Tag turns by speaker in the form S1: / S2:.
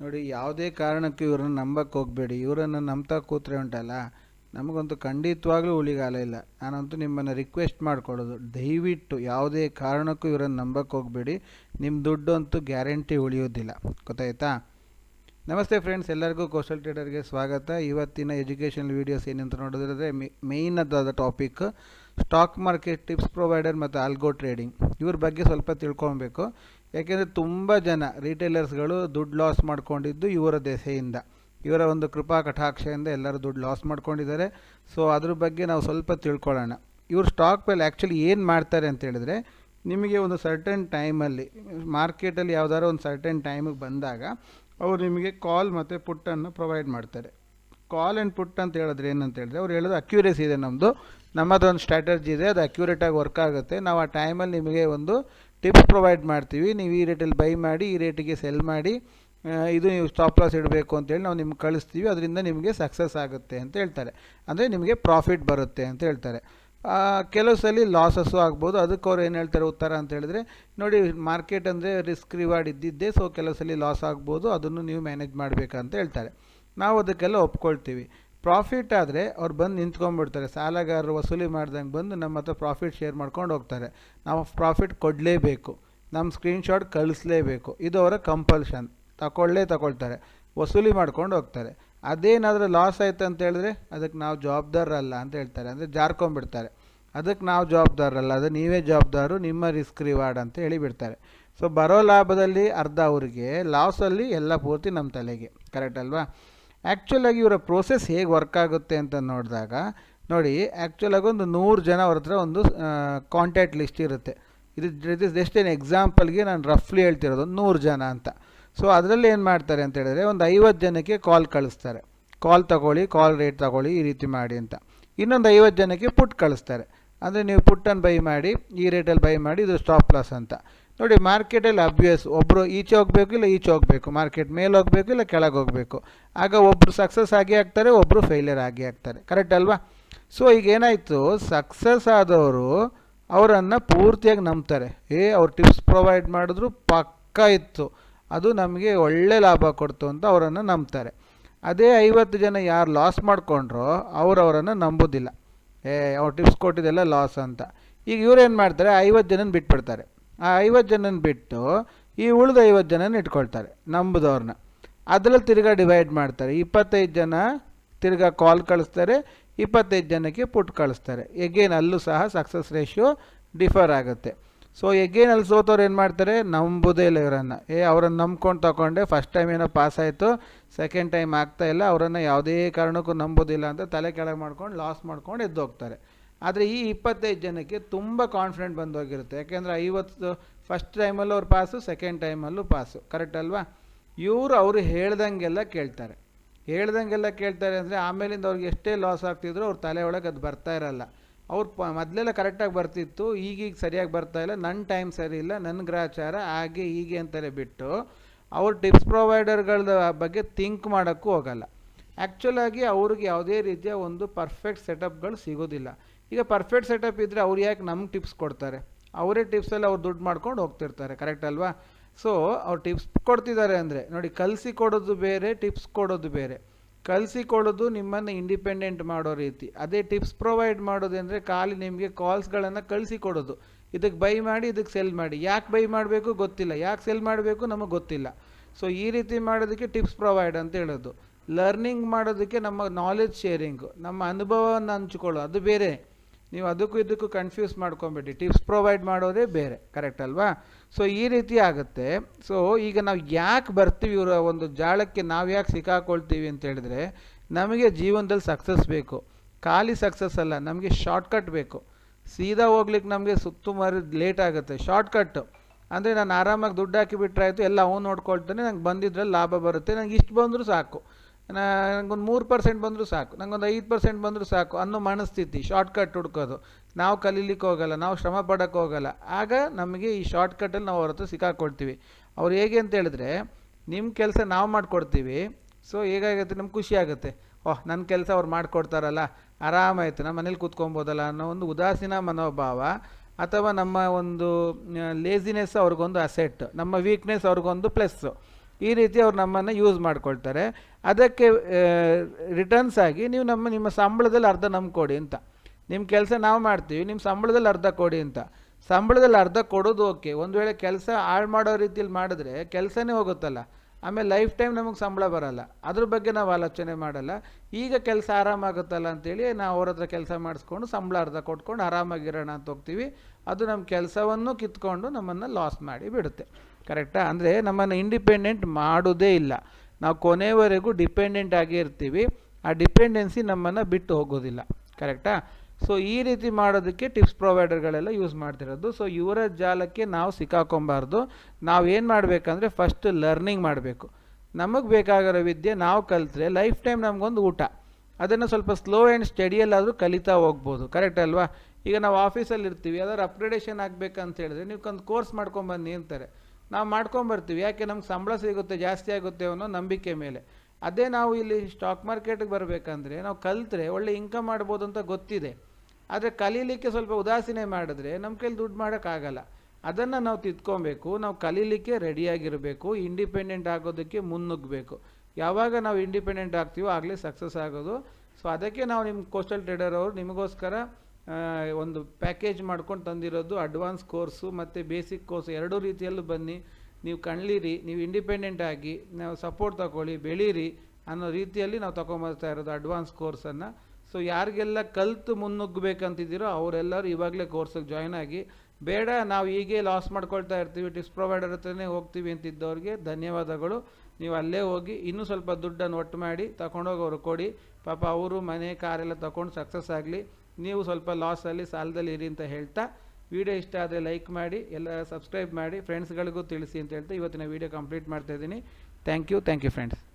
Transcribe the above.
S1: ನೋಡಿ, ಯಾವುದೇ ಕಾರಣಕ್ಕೂ ಇವ್ರನ್ನ ನಂಬಕ್ಕೆ ಹೋಗಬೇಡಿ. ಇವರನ್ನು ನಂಬ್ತಾ ಕೂತ್ರೆ ಉಂಟಲ್ಲ ನಮಗಂತೂ ಖಂಡಿತವಾಗ್ಲೂ ಉಳಿಗಾಲ ಇಲ್ಲ. ನಾನಂತೂ ನಿಮ್ಮನ್ನು ರಿಕ್ವೆಸ್ಟ್ ಮಾಡ್ಕೊಳ್ಳೋದು. ದಯವಿಟ್ಟು ಯಾವುದೇ ಕಾರಣಕ್ಕೂ ಇವರನ್ನು ನಂಬಕ್ಕೆ ಹೋಗಬೇಡಿ. ನಿಮ್ಮ ದುಡ್ಡು ಅಂತೂ ಗ್ಯಾರಂಟಿ ಉಳಿಯೋದಿಲ್ಲ. ಗೊತ್ತಾಯ್ತಾ? ನಮಸ್ತೆ ಫ್ರೆಂಡ್ಸ್ ಎಲ್ಲರಿಗೂ ಕೋಸ್ಟಲ್ ಟ್ರೇಡರ್ಗೆ ಸ್ವಾಗತ. ಇವತ್ತಿನ ಎಜುಕೇಷನಲ್ ವೀಡಿಯೋಸ್ ಏನಂತ ನೋಡಿದ್ರೆ ಮೇಯ್ನ್ ಅದಾದ topic stock market tips provider ಮತ್ತು ಆಲ್ಗೋ ಟ್ರೇಡಿಂಗ್. ಇವ್ರ ಬಗ್ಗೆ ಸ್ವಲ್ಪ ತಿಳ್ಕೊಬೇಕು ಯಾಕೆಂದರೆ ತುಂಬ ಜನ ರಿಟೇಲರ್ಸ್ಗಳು ದುಡ್ಡು ಲಾಸ್ ಮಾಡ್ಕೊಂಡಿದ್ದು ಇವರ ದೆಸೆಯಿಂದ. ಇವರ ಒಂದು ಕೃಪಾ ಕಟಾಕ್ಷೆಯಿಂದ ಎಲ್ಲರೂ ದುಡ್ಡು ಲಾಸ್ ಮಾಡ್ಕೊಂಡಿದ್ದಾರೆ. ಸೊ, ಅದ್ರ ಬಗ್ಗೆ ನಾವು ಸ್ವಲ್ಪ ತಿಳ್ಕೊಳ್ಳೋಣ. ಇವರು ಸ್ಟಾಕ್ ಮೇಲೆ ಆ್ಯಕ್ಚುಲಿ ಏನು ಮಾಡ್ತಾರೆ ಅಂತ ಹೇಳಿದ್ರೆ, ನಿಮಗೆ ಒಂದು ಸರ್ಟನ್ ಟೈಮಲ್ಲಿ, ಮಾರ್ಕೆಟಲ್ಲಿ ಯಾವುದಾದ್ರು ಒಂದು ಸರ್ಟನ್ ಟೈಮಿಗೆ ಬಂದಾಗ, ಅವರು ನಿಮಗೆ ಕಾಲ್ ಮತ್ತು ಪುಟ್ಟನ್ನು ಪ್ರೊವೈಡ್ ಮಾಡ್ತಾರೆ. ಕಾಲ್ ಆ್ಯಂಡ್ ಪುಟ್ ಅಂತ ಹೇಳಿದ್ರೆ ಏನಂತ ಹೇಳಿದ್ರೆ, ಅವ್ರು ಹೇಳೋದು ಅಕ್ಯುರೇಸಿ ಇದೆ ನಮ್ಮದು ನಮ್ಮದೊಂದು ಸ್ಟ್ರಾಟಜಿ ಇದೆ, ಅದು ಅಕ್ಯುರೇಟಾಗಿ ವರ್ಕ್ ಆಗುತ್ತೆ. ನಾವು ಆ ಟೈಮಲ್ಲಿ ನಿಮಗೆ ಒಂದು ಟಿಪ್ಸ್ ಪ್ರೊವೈಡ್ ಮಾಡ್ತೀವಿ. ನೀವು ಈ ರೇಟಲ್ಲಿ ಬೈ ಮಾಡಿ, ಈ ರೇಟಿಗೆ ಸೆಲ್ ಮಾಡಿ ಇದು ನೀವು ಸ್ಟಾಪ್ ಲಾಸ್ ಇಡಬೇಕು ಅಂತೇಳಿ ನಾವು ನಿಮ್ಗೆ ಕಳಿಸ್ತೀವಿ. ಅದರಿಂದ ನಿಮಗೆ ಸಕ್ಸಸ್ ಆಗುತ್ತೆ ಅಂತ ಹೇಳ್ತಾರೆ. ಅಂದರೆ ನಿಮಗೆ ಪ್ರಾಫಿಟ್ ಬರುತ್ತೆ ಅಂತ ಹೇಳ್ತಾರೆ. ಕೆಲವು ಸಲ ಲಾಸಸ್ಸು ಆಗ್ಬೋದು. ಅದಕ್ಕೆ ಅವ್ರು ಏನು ಹೇಳ್ತಾರೆ ಉತ್ತರ ಅಂತ ಹೇಳಿದ್ರೆ, ನೋಡಿ ಮಾರ್ಕೆಟ್ ಅಂದರೆ ರಿಸ್ಕ್ ರಿವಾರ್ಡ್ ಇದ್ದಿದ್ದೆ ಸೊ ಕೆಲವು ಸಲ ಲಾಸ್ ಆಗ್ಬೋದು. ಅದನ್ನು ನೀವು ಮ್ಯಾನೇಜ್ ಮಾಡಬೇಕಂತ ಹೇಳ್ತಾರೆ. ನಾವು ಅದಕ್ಕೆಲ್ಲ ಒಪ್ಕೊಳ್ತೀವಿ. ಪ್ರಾಫಿಟ್ ಆದರೆ ಅವ್ರು ಬಂದು ನಿಂತ್ಕೊಂಡ್ಬಿಡ್ತಾರೆ. ಸಾಲಗಾರರು ವಸೂಲಿ ಮಾಡ್ದಂಗೆ ಬಂದು ನಮ್ಮ ಹತ್ರ ಪ್ರಾಫಿಟ್ ಶೇರ್ ಮಾಡ್ಕೊಂಡು ಹೋಗ್ತಾರೆ. ನಾವು ಪ್ರಾಫಿಟ್ ಕೊಡಲೇಬೇಕು. ನಮ್ಮ ಸ್ಕ್ರೀನ್ಶಾಟ್ ಕಳಿಸ್ಲೇಬೇಕು. ಇದು ಅವರ ಕಂಪಲ್ಷನ್ ತಗೊಳ್ಳೇ ತಗೊಳ್ತಾರೆ ವಸೂಲಿ ಮಾಡ್ಕೊಂಡು ಹೋಗ್ತಾರೆ. ಅದೇನಾದರೂ ಲಾಸ್ ಆಯ್ತು ಅಂತ ಹೇಳಿದ್ರೆ ಅದಕ್ಕೆ ನಾವು ಜವಾಬ್ದಾರರಲ್ಲ ಅಂತ ಹೇಳ್ತಾರೆ. ಅಂದರೆ ಜಾರ್ಕೊಂಡ್ಬಿಡ್ತಾರೆ. ಅದಕ್ಕೆ ನಾವು ಜವಾಬ್ದಾರರಲ್ಲ. ಅದು ನೀವೇ ಜವಾಬ್ದಾರು, ನಿಮ್ಮ ರಿಸ್ಕ್ ರಿವಾರ್ಡ್ ಅಂತ ಹೇಳಿ ಬಿಡ್ತಾರೆ ಸೊ ಬರೋ ಲಾಭದಲ್ಲಿ ಅರ್ಧ ಅವ್ರಿಗೆ ಲಾಸಲ್ಲಿ ಎಲ್ಲ ಪೂರ್ತಿ ನಮ್ಮ ತಲೆಗೆ. ಕರೆಕ್ಟ್ ಅಲ್ವಾ? ಆ್ಯಕ್ಚುಲಾಗಿ ಇವರ ಪ್ರೋಸೆಸ್ ಹೇಗೆ ವರ್ಕ್ ಆಗುತ್ತೆ ಅಂತ ನೋಡಿದಾಗ, ನೋಡಿ ಆ್ಯಕ್ಚುಲಾಗಿ ಒಂದು ನೂರು ಜನ ಅವ್ರ ಹತ್ರ ಒಂದು ಕಾಂಟ್ಯಾಕ್ಟ್ ಲಿಸ್ಟ್ ಇರುತ್ತೆ. ಇದು ಇಸ್ ಜಸ್ಟ್ ಏನು ಎಕ್ಸಾಂಪಲ್ಗೆ ನಾನು ರಫ್ಲಿ ಹೇಳ್ತಿರೋದು, ಒಂದು ನೂರು ಜನ ಅಂತ. ಸೊ ಅದರಲ್ಲಿ ಏನು ಮಾಡ್ತಾರೆ ಅಂತ ಹೇಳಿದ್ರೆ, ಒಂದು ಐವತ್ತು ಜನಕ್ಕೆ ಕಾಲ್ ಕಳಿಸ್ತಾರೆ. ಕಾಲ್ ತಗೊಳ್ಳಿ ಕಾಲ್ ರೇಟ್ ತಗೊಳ್ಳಿ, ಈ ರೀತಿ ಮಾಡಿ ಅಂತ. ಇನ್ನೊಂದು ಐವತ್ತು ಜನಕ್ಕೆ ಪುಟ್ ಕಳಿಸ್ತಾರೆ. ಅಂದರೆ ನೀವು ಪುಟ್ಟನ್ನು ಬೈ ಮಾಡಿ, ಈ ರೇಟಲ್ಲಿ ಬೈ ಮಾಡಿ, ಇದು ಸ್ಟಾಪ್ ಲಾಸ್ ಅಂತ. ನೋಡಿ ಮಾರ್ಕೆಟಲ್ಲಿ ಅಬ್ವಿಯಸ್ ಒಬ್ಬರು ಈಚೆ ಹೋಗಬೇಕು ಇಲ್ಲ ಈಚೆ ಹೋಗಬೇಕು, ಮಾರ್ಕೆಟ್ ಮೇಲೆ ಹೋಗಬೇಕು ಇಲ್ಲ ಕೆಳಗೆ ಹೋಗಬೇಕು. ಆಗ ಒಬ್ಬರು ಸಕ್ಸಸ್ ಆಗಿ ಆಗ್ತಾರೆ ಒಬ್ಬರು ಫೇಲಿಯರ್ ಆಗಿ ಆಗ್ತಾರೆ. ಕರೆಕ್ಟ್ ಅಲ್ವಾ? ಸೊ ಈಗ ಏನಾಯಿತು? ಸಕ್ಸಸ್ ಆದವರು ಅವರನ್ನು ಪೂರ್ತಿಯಾಗಿ ನಂಬ್ತಾರೆ. ಏ, ಅವ್ರು ಟಿಪ್ಸ್ ಪ್ರೊವೈಡ್ ಮಾಡಿದ್ರು ಪಕ್ಕ ಇತ್ತು. ಅದು ನಮಗೆ ಒಳ್ಳೆ ಲಾಭ ಕೊಡ್ತು ಅಂತ ಅವರನ್ನು ನಂಬ್ತಾರೆ. ಅದೇ ಐವತ್ತು ಜನ ಯಾರು ಲಾಸ್ ಮಾಡಿಕೊಂಡ್ರೋ ಅವ್ರು ಅವರನ್ನು ನಂಬೋದಿಲ್ಲ. ಏ, ಅವ್ರು ಟಿಪ್ಸ್ ಕೊಟ್ಟಿದ್ದೆಲ್ಲ ಲಾಸ್ ಅಂತ. ಈಗ ಇವ್ರೇನು ಮಾಡ್ತಾರೆ? ಐವತ್ತು ಜನನ ಬಿಟ್ಬಿಡ್ತಾರೆ. ಆ ಐವತ್ತು ಜನನ ಬಿಟ್ಟು ಈ ಉಳಿದ ಐವತ್ತು ಜನನ ಇಟ್ಕೊಳ್ತಾರೆ, ನಂಬುದವ್ರನ್ನ. ಅದರಲ್ಲಿ ತಿರ್ಗಾ ಡಿವೈಡ್ ಮಾಡ್ತಾರೆ, ಇಪ್ಪತ್ತೈದು ಜನ ತಿರ್ಗಾ ಕಾಲ್ ಕಳಿಸ್ತಾರೆ, ಇಪ್ಪತ್ತೈದು ಜನಕ್ಕೆ ಪುಟ್ ಕಳಿಸ್ತಾರೆ. ಎಗೇನ್ ಅಲ್ಲೂ ಸಹ ಸಕ್ಸಸ್ ರೇಷಿಯೋ ಡಿಫರ್ ಆಗುತ್ತೆ. ಸೊ ಎಗೇನ್ ಅಲ್ಲಿ ಸೋತವ್ರು ಏನು ಮಾಡ್ತಾರೆ? ನಂಬೋದೇ ಇಲ್ಲ ಇವರನ್ನು. ಏ, ಅವರನ್ನು ನಂಬ್ಕೊಂಡು ತಗೊಂಡೆ ಫಸ್ಟ್ ಟೈಮ್ ಏನೋ ಪಾಸ್ ಆಯಿತು ಸೆಕೆಂಡ್ ಟೈಮ್ ಆಗ್ತಾ ಇಲ್ಲ, ಅವರನ್ನು ಯಾವುದೇ ಕಾರಣಕ್ಕೂ ನಂಬೋದಿಲ್ಲ ಅಂತ ತಲೆ ಕೆಳಗೆ ಮಾಡ್ಕೊಂಡು ಲಾಸ್ ಮಾಡ್ಕೊಂಡು ಎದ್ದು ಹೋಗ್ತಾರೆ ಆದರೆ ಈ ಇಪ್ಪತ್ತೈದು ಜನಕ್ಕೆ ತುಂಬ ಕಾನ್ಫಿಡೆಂಟ್ ಬಂದೋಗಿರುತ್ತೆ. ಯಾಕೆಂದರೆ ಐವತ್ತು ಫಸ್ಟ್ ಟೈಮಲ್ಲೂ ಅವ್ರು ಪಾಸು ಸೆಕೆಂಡ್ ಟೈಮಲ್ಲೂ ಪಾಸು ಕರೆಕ್ಟ್ ಅಲ್ವಾ? ಇವರು ಅವರು ಹೇಳ್ದಂಗೆಲ್ಲ ಕೇಳ್ತಾರೆ. ಹೇಳ್ದಂಗೆಲ್ಲ ಕೇಳ್ತಾರೆ ಅಂದರೆ ಆಮೇಲಿಂದ ಅವ್ರಿಗೆ ಎಷ್ಟೇ ಲಾಸ್ ಆಗ್ತಿದ್ರು ಅವ್ರ ತಲೆ ಒಳಗೆ ಅದು ಬರ್ತಾ ಇರಲ್ಲ. ಅವ್ರು ಪ ಮೊದಲೆಲ್ಲ ಕರೆಕ್ಟಾಗಿ ಬರ್ತಿತ್ತು, ಈಗೀಗ ಸರಿಯಾಗಿ ಬರ್ತಾ ಇಲ್ಲ. ನನ್ನ ಟೈಮ್ ಸರಿ ಇಲ್ಲ ನನ್ನ ಗ್ರಾಚಾರ ಹಾಗೆ ಹೀಗೆ ಅಂತಲೇ ಬಿಟ್ಟು ಅವ್ರ ಟಿಪ್ಸ್ ಪ್ರೊವೈಡರ್ಗಳ ಬಗ್ಗೆ ಥಿಂಕ್ ಮಾಡೋಕ್ಕೂ ಹೋಗಲ್ಲ. ಆ್ಯಕ್ಚುಲಾಗಿ ಅವ್ರಿಗೆ ಯಾವುದೇ ರೀತಿಯ ಒಂದು ಪರ್ಫೆಕ್ಟ್ ಸೆಟಪ್ಗಳು ಸಿಗೋದಿಲ್ಲ. ಈಗ ಪರ್ಫೆಕ್ಟ್ ಸೆಟಪ್ ಇದ್ದರೆ ಅವ್ರು ಯಾಕೆ ನಮ್ಗೆ ಟಿಪ್ಸ್ ಕೊಡ್ತಾರೆ? ಅವರೇ ಟಿಪ್ಸಲ್ಲಿ ಅವ್ರು ದುಡ್ಡು ಮಾಡ್ಕೊಂಡು ಹೋಗ್ತಿರ್ತಾರೆ ಕರೆಕ್ಟ್ ಅಲ್ವಾ? ಸೊ ಅವ್ರು ಟಿಪ್ಸ್ ಕೊಡ್ತಿದ್ದಾರೆ ಅಂದರೆ, ನೋಡಿ ಕಲಿಸಿ ಕೊಡೋದು ಬೇರೆ ಟಿಪ್ಸ್ ಕೊಡೋದು ಬೇರೆ. ಕಲಿಸಿ ಕೊಡೋದು ನಿಮ್ಮನ್ನು ಇಂಡಿಪೆಂಡೆಂಟ್ ಮಾಡೋ ರೀತಿ. ಅದೇ ಟಿಪ್ಸ್ ಪ್ರೊವೈಡ್ ಮಾಡೋದು ಅಂದರೆ ಖಾಲಿ ನಿಮಗೆ ಕಾಲ್ಸ್ಗಳನ್ನು ಕಳಿಸಿ ಕೊಡೋದು. ಇದಕ್ಕೆ ಬೈ ಮಾಡಿ ಇದಕ್ಕೆ ಸೆಲ್ ಮಾಡಿ. ಯಾಕೆ ಬೈ ಮಾಡಬೇಕು ಗೊತ್ತಿಲ್ಲ. ಯಾಕೆ ಸೆಲ್ ಮಾಡಬೇಕು ನಮಗೆ ಗೊತ್ತಿಲ್ಲ. ಸೊ ಈ ರೀತಿ ಮಾಡೋದಕ್ಕೆ ಟಿಪ್ಸ್ ಪ್ರೊವೈಡ್ ಅಂತ ಹೇಳೋದು. ಲರ್ನಿಂಗ್ ಮಾಡೋದಕ್ಕೆ ನಮ್ಮ ನಾಲೆಜ್ ಶೇರಿಂಗು ನಮ್ಮ ಅನುಭವವನ್ನು ಹಂಚ್ಕೊಳ್ಳೋ ಅದು ಬೇರೆ. ನೀವು ಅದಕ್ಕೂ ಇದಕ್ಕೂ ಕನ್ಫ್ಯೂಸ್ ಮಾಡ್ಕೊಬೇಡಿ. ಟಿಪ್ಸ್ ಪ್ರೊವೈಡ್ ಮಾಡೋದೇ ಬೇರೆ ಕರೆಕ್ಟ್ ಅಲ್ವಾ? ಸೊ ಈ ರೀತಿ ಆಗುತ್ತೆ. ಸೊ ಈಗ ನಾವು ಯಾಕೆ ಬರ್ತೀವಿ ಇವರ ಒಂದು ಜಾಳಕ್ಕೆ, ನಾವು ಯಾಕೆ ಸಿಕ್ಕಾಕೊಳ್ತೀವಿ ಅಂತ ಹೇಳಿದ್ರೆ, ನಮಗೆ ಜೀವನದಲ್ಲಿ ಸಕ್ಸಸ್ ಬೇಕು. ಖಾಲಿ ಸಕ್ಸಸ್ ಅಲ್ಲ, ನಮಗೆ ಶಾರ್ಟ್ಕಟ್ ಬೇಕು. ಸೀದಾ ಹೋಗ್ಲಿಕ್ಕೆ ನಮಗೆ ಸುತ್ತುಮಾರಿ ಲೇಟ್ ಆಗುತ್ತೆ. ಶಾರ್ಟ್ಕಟ್ಟು ಅಂದರೆ ನಾನು ಆರಾಮಾಗಿ ದುಡ್ಡು ಹಾಕಿಬಿಟ್ರೆ ಆಯಿತು, ಎಲ್ಲ ಅವನು ನೋಡ್ಕೊಳ್ತಾನೆ, ನಂಗೆ ಬಂದಿದ್ರಲ್ಲಿ ಲಾಭ ಬರುತ್ತೆ, ನಂಗೆ ಇಷ್ಟು ಬಂದರೂ ಸಾಕು. ನನಗೊಂದು ಮೂರು ಪರ್ಸೆಂಟ್ ಬಂದರೂ ಸಾಕು, ನಂಗೊಂದು ಐದು ಪರ್ಸೆಂಟ್ ಬಂದರೂ ಸಾಕು ಅನ್ನೋ ಮನಸ್ಥಿತಿ ಶಾರ್ಟ್ಕಟ್ ಹುಡ್ಕೋದು. ನಾವು ಕಲೀಲಿಕ್ಕೆ ಹೋಗಲ್ಲ, ನಾವು ಶ್ರಮ ಪಡೋಕ್ಕೆ ಹೋಗಲ್ಲ. ಆಗ ನಮಗೆ ಈ ಶಾರ್ಟ್ಕಟ್ಟಲ್ಲಿ ನಾವು ಹೊರತು ಹತ್ರ ಸಿಕ್ಕಾಕೊಳ್ತೀವಿ. ಅವ್ರು ಹೇಗೆ ಅಂತ ಹೇಳಿದ್ರೆ ನಿಮ್ಮ ಕೆಲಸ ನಾವು ಮಾಡಿಕೊಡ್ತೀವಿ ಸೊ ಹೇಗಾಗುತ್ತೆ, ನಮ್ಗೆ ಖುಷಿ ಆಗುತ್ತೆ. ಓಹ್ ನನ್ನ ಕೆಲಸ ಅವ್ರು ಮಾಡಿಕೊಡ್ತಾರಲ್ಲ ಆರಾಮಾಯ್ತು ನಮ್ಮ ಮನೇಲಿ ಕೂತ್ಕೊಬೋದಲ್ಲ ಅನ್ನೋ ಒಂದು ಉದಾಸೀನ ಮನೋಭಾವ, ಅಥವಾ ನಮ್ಮ ಒಂದು ಲೇಸಿನೆಸ್ ಅವ್ರಿಗೊಂದು ಅಸೆಟ್ ನಮ್ಮ ವೀಕ್ನೆಸ್ ಅವ್ರಿಗೊಂದು ಪ್ಲಸ್ಸು ಈ ರೀತಿ ಅವ್ರು ನಮ್ಮನ್ನು ಯೂಸ್ ಮಾಡ್ಕೊಳ್ತಾರೆ. ಅದಕ್ಕೆ ರಿಟರ್ನ್ಸ್ ಆಗಿ ನೀವು ನಮ್ಮ, ನಿಮ್ಮ ಸಂಬಳದಲ್ಲಿ ಅರ್ಧ ನಮ್ಗೆ ಕೊಡಿ ಅಂತ. ನಿಮ್ಮ ಕೆಲಸ ನಾವು ಮಾಡ್ತೀವಿ, ನಿಮ್ಮ ಸಂಬಳದಲ್ಲಿ ಅರ್ಧ ಕೊಡಿ ಅಂತ. ಸಂಬಳದಲ್ಲಿ ಅರ್ಧ ಕೊಡೋದು ಓಕೆ. ಒಂದು ವೇಳೆ ಕೆಲಸ ಹಾಳು ಮಾಡೋ ರೀತಿಯಲ್ಲಿ ಮಾಡಿದ್ರೆ ಕೆಲಸನೇ ಹೋಗುತ್ತಲ್ಲ. ಆಮೇಲೆ ಲೈಫ್ ಟೈಮ್ ನಮಗೆ ಸಂಬಳ ಬರಲ್ಲ. ಅದ್ರ ಬಗ್ಗೆ ನಾವು ಆಲೋಚನೆ ಮಾಡಲ್ಲ. ಈಗ ಕೆಲಸ ಆರಾಮಾಗುತ್ತಲ್ಲ ಅಂತೇಳಿ ನಾವು ಅವ್ರ ಹತ್ರ ಕೆಲಸ ಮಾಡಿಸ್ಕೊಂಡು ಸಂಬಳ ಅರ್ಧ ಕೊಟ್ಕೊಂಡು ಆರಾಮಾಗಿರೋಣ ಅಂತ ಹೋಗ್ತೀವಿ. ಅದು ನಮ್ಮ ಕೆಲಸವನ್ನು ಕಿತ್ಕೊಂಡು ನಮ್ಮನ್ನು ಲಾಸ್ ಮಾಡಿ ಬಿಡುತ್ತೆ. ಕರೆಕ್ಟಾ? ಅಂದರೆ ನಮ್ಮನ್ನು ಇಂಡಿಪೆಂಡೆಂಟ್ ಮಾಡೋದೇ ಇಲ್ಲ. ನಾವು ಕೊನೆವರೆಗೂ ಡಿಪೆಂಡೆಂಟ್ ಆಗೇ ಇರ್ತೀವಿ. ಆ ಡಿಪೆಂಡೆನ್ಸಿ ನಮ್ಮನ್ನು ಬಿಟ್ಟು ಹೋಗೋದಿಲ್ಲ. ಕರೆಕ್ಟಾ? ಸೊ ಈ ರೀತಿ ಮಾಡೋದಕ್ಕೆ ಟಿಪ್ಸ್ ಪ್ರೊವೈಡರ್ಗಳೆಲ್ಲ ಯೂಸ್ ಮಾಡ್ತಿರೋದು. ಸೊ ಇವರ ಜಾಲಕ್ಕೆ ನಾವು ಸಿಕ್ಕಾಕೊಬಾರ್ದು. ನಾವು ಏನು ಮಾಡಬೇಕಂದ್ರೆ ಫಸ್ಟ್ ಲರ್ನಿಂಗ್ ಮಾಡಬೇಕು. ನಮಗೆ ಬೇಕಾಗಿರೋ ವಿದ್ಯೆ ನಾವು ಕಲಿತ್ರೆ ಲೈಫ್ ಟೈಮ್ ನಮಗೊಂದು ಊಟ. ಅದನ್ನು ಸ್ವಲ್ಪ ಸ್ಲೋ ಆ್ಯಂಡ್ ಸ್ಟಡಿಯಲ್ಲಾದರೂ ಕಲಿತಾ ಹೋಗ್ಬೋದು. ಕರೆಕ್ಟ್ ಅಲ್ವಾ? ಈಗ ನಾವು ಆಫೀಸಲ್ಲಿ ಇರ್ತೀವಿ ಯಾವ್ದಾದ್ರು ಅಪ್ಗ್ರೇಡೇಷನ್ ಆಗಬೇಕಂತ ಹೇಳಿದ್ರೆ ನೀವು ಒಂದು ಕೋರ್ಸ್ ಮಾಡ್ಕೊಂಬನ್ನಿ ಅಂತಾರೆ. ನಾವು ಮಾಡ್ಕೊಂಬರ್ತೀವಿ. ಯಾಕೆ ನಮ್ಗೆ ಸಂಬಳ ಸಿಗುತ್ತೆ, ಜಾಸ್ತಿ ಆಗುತ್ತೆ ಅನ್ನೋ ನಂಬಿಕೆ ಮೇಲೆ. ಅದೇ ನಾವು ಇಲ್ಲಿ ಸ್ಟಾಕ್ ಮಾರ್ಕೆಟಿಗೆ ಬರಬೇಕಂದ್ರೆ ನಾವು ಕಲಿತ್ರೆ ಒಳ್ಳೆ ಇನ್ಕಮ್ ಮಾಡ್ಬೋದು ಅಂತ ಗೊತ್ತಿದೆ. ಆದರೆ ಕಲೀಲಿಕ್ಕೆ ಸ್ವಲ್ಪ ಉದಾಸೀನೆ ಮಾಡಿದ್ರೆ ನಮ್ಮ ಕೈಲಿ ದುಡ್ಡು ಮಾಡೋಕ್ಕಾಗಲ್ಲ. ಅದನ್ನು ನಾವು ತಿದ್ಕೊಬೇಕು, ನಾವು ಕಲೀಲಿಕ್ಕೆ ರೆಡಿಯಾಗಿರಬೇಕು ಇಂಡಿಪೆಂಡೆಂಟ್ ಆಗೋದಕ್ಕೆ ಮುನ್ನುಗ್ಗಬೇಕು. ಯಾವಾಗ ನಾವು ಇಂಡಿಪೆಂಡೆಂಟ್ ಆಗ್ತೀವೋ ಆಗಲೇ ಸಕ್ಸಸ್ ಆಗೋದು. ಸೊ ಅದಕ್ಕೆ ನಾವು ನಿಮ್ಮ ಕೋಸ್ಟಲ್ ಟ್ರೇಡರ್ ಅವರು ನಿಮಗೋಸ್ಕರ ಒಂದು ಪ್ಯಾಕೇಜ್ ಮಾಡ್ಕೊಂಡು ತಂದಿರೋದು ಅಡ್ವಾನ್ಸ್ ಕೋರ್ಸು ಮತ್ತು ಬೇಸಿಕ್ ಕೋರ್ಸ್ ಎರಡೂ ರೀತಿಯಲ್ಲೂ ಬನ್ನಿ. ನೀವು ಕಣ್ಲಿರಿ, ನೀವು ಇಂಡಿಪೆಂಡೆಂಟ್ ಆಗಿ ನಾವು ಸಪೋರ್ಟ್ ತಗೊಳ್ಳಿ, ಬೆಳೀರಿ ಅನ್ನೋ ರೀತಿಯಲ್ಲಿ ನಾವು ತೊಗೊಂಬರ್ತಾ ಇರೋದು ಅಡ್ವಾನ್ಸ್ ಕೋರ್ಸನ್ನು. ಸೊ ಯಾರಿಗೆಲ್ಲ ಕಲ್ತು ಮುನ್ನುಗ್ಗಬೇಕಂತಿದ್ದೀರೋ ಅವರೆಲ್ಲರೂ ಇವಾಗಲೇ ಕೋರ್ಸಿಗೆ ಜಾಯ್ನ್ ಆಗಿ. ಬೇಡ, ನಾವು ಹೀಗೆ ಲಾಸ್ ಮಾಡ್ಕೊಳ್ತಾ ಇರ್ತೀವಿ ಟಿಪ್ಸ್ ಪ್ರೊವೈಡರ್ ಹತ್ರನೇ ಹೋಗ್ತೀವಿ ಅಂತಿದ್ದವ್ರಿಗೆ ಧನ್ಯವಾದಗಳು. ನೀವು ಅಲ್ಲೇ ಹೋಗಿ ಇನ್ನೂ ಸ್ವಲ್ಪ ದುಡ್ಡನ್ನು ಒಟ್ಟು ಮಾಡಿ ತಗೊಂಡೋಗಿ ಅವರು ಕೊಡಿ. ಪಾಪ ಅವರು ಮನೆ ಕಾರೆಲ್ಲ ತಗೊಂಡು ಸಕ್ಸಸ್ ಆಗಲಿ, ನೀವು ಸ್ವಲ್ಪ ಲಾಸಲ್ಲಿ ಸಾಲದಲ್ಲಿ ಇರಿ ಅಂತ ಹೇಳ್ತಾ ವಿಡಿಯೋ ಇಷ್ಟ ಆದರೆ ಲೈಕ್ ಮಾಡಿ, ಎಲ್ಲ ಸಬ್ಸ್ಕ್ರೈಬ್ ಮಾಡಿ ಫ್ರೆಂಡ್ಸ್ಗಳಿಗೂ ತಿಳಿಸಿ ಅಂತ ಹೇಳ್ತಾ ಇವತ್ತಿನ ವಿಡಿಯೋ ಕಂಪ್ಲೀಟ್ ಮಾಡ್ತಾಯಿದ್ದೀನಿ thank you thank you friends